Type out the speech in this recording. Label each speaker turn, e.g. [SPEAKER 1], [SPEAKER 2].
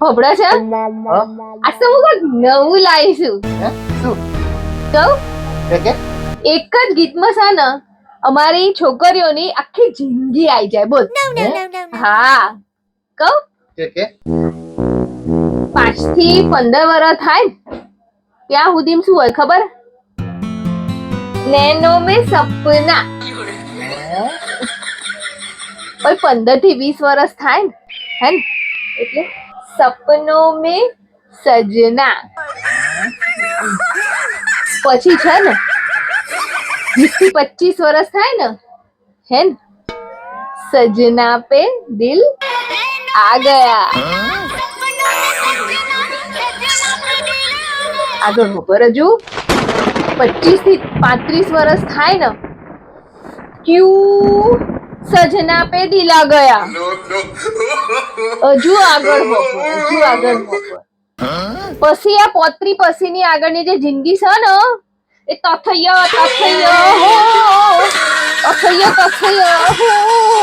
[SPEAKER 1] હોભળો છે? આ તો હું કંઈક નવું લાવીશું?
[SPEAKER 2] શું?
[SPEAKER 1] કહું એક જ ગીતમાં છે ને અમારી છોકરીઓની આખી જિંદગી આવી જાય બોલ.
[SPEAKER 2] હા?
[SPEAKER 1] કહું? પાંચથી પંદર વર્ષ થાય ત્યાં સુધી શું હોય ખબર? નેનો મે સપના. પંદરથી વીસ વર્ષ થાય ને. હે ને? એટલે? સપનો મેં સજના પછી છે ને વીસ થી પચીસ વર્ષ થાય ને હે ને સજના પે દિલ આ ગયા આગળ ખબર હજુ પચીસ થી પાંત્રીસ વર્ષ થાય ને ક્યુ સજના પે દિલા ગયા હજુ આગળ હજુ આગળ પછી આ પોત્રી પછીની આગળની જે જિંદગી છે ને એ તથૈય તથૈય હો અથૈય તથૈય હો.